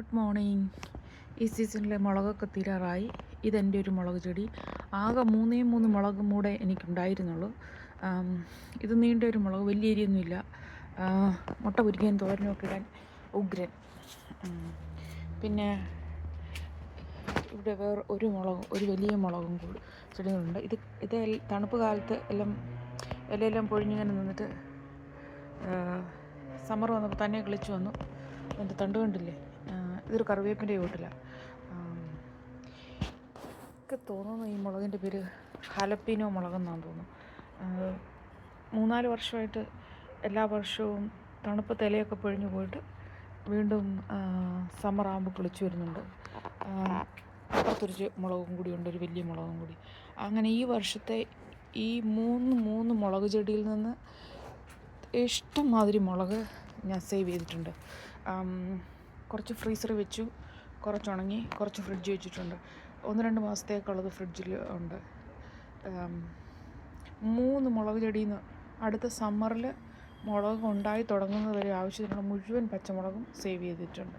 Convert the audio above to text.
Good morning. ഈ സീസണിലെ മുളകൊക്കെ തീരാറായി. ഇതെന്റെ ഒരു മുളക് ചെടി. ആകെ മൂന്നേ മൂന്ന് മുളകും കൂടെ എനിക്കുണ്ടായിരുന്നുള്ളൂ. ഇത് നീണ്ട ഒരു മുളക് വലിയ എരിയൊന്നുമില്ല. മുട്ട പൊരിക്കാൻ തോരനൊക്കെ ഇടാൻ ഉഗ്രൻ. പിന്നെ ഇവിടെ വേറെ ഒരു മുളകും ഒരു വലിയ മുളകും കൂടി ചെടികളുണ്ട്. ഇത് ഇത് തണുപ്പ് കാലത്ത് എല്ലാം ഇലയെല്ലാം പൊഴിഞ്ഞിങ്ങനെ നിന്നിട്ട് സമ്മർ വന്നപ്പോൾ തന്നെ കിളിച്ചു വന്നു. അതിന്റെ തണ്ട് കണ്ടില്ലേ? ഇതൊരു കറിവേപ്പിന്റെ കൂട്ടിലാണ് എനിക്ക് തോന്നുന്നു ഈ മുളകിന്റെ പേര് ഹലപ്പീനോ മുളകെന്നാണ് തോന്നുന്നു. മൂന്നാൽ വർഷമായിട്ട് എല്ലാ വർഷവും തണുപ്പ് തലയൊക്കെ പൊഴിഞ്ഞു പോയിട്ട് വീണ്ടും സമ്മർ ആകുമ്പോൾ കിളിച്ചു വരുന്നുണ്ട്. അപ്പുറത്തൊരു മുളകും കൂടി ഉണ്ട് ഒരു വലിയ മുളകും കൂടി. അങ്ങനെ ഈ വർഷത്തെ ഈ മൂന്ന് മൂന്ന് മുളക് ചെടിയിൽ നിന്ന് ഇഷ്ടം മാതിരി മുളക് ഞാൻ സേവ് ചെയ്തിട്ടുണ്ട്. കുറച്ച് ഫ്രീസറിൽ വെച്ചു കുറച്ച് ഉണങ്ങി കുറച്ച് ഫ്രിഡ്ജ് വെച്ചിട്ടുണ്ട്. ഒന്ന് രണ്ട് മാസത്തേക്കുള്ളത് ഫ്രിഡ്ജിൽ ഉണ്ട്. മൂന്ന് മുളക് ചെടിയിൽ നിന്ന് അടുത്ത സമ്മറിൽ മുളക് ഉണ്ടായി തുടങ്ങുന്നത് വരെ ആവശ്യത്തിനുള്ള മുഴുവൻ പച്ചമുളകും സേവ് ചെയ്തിട്ടുണ്ട്.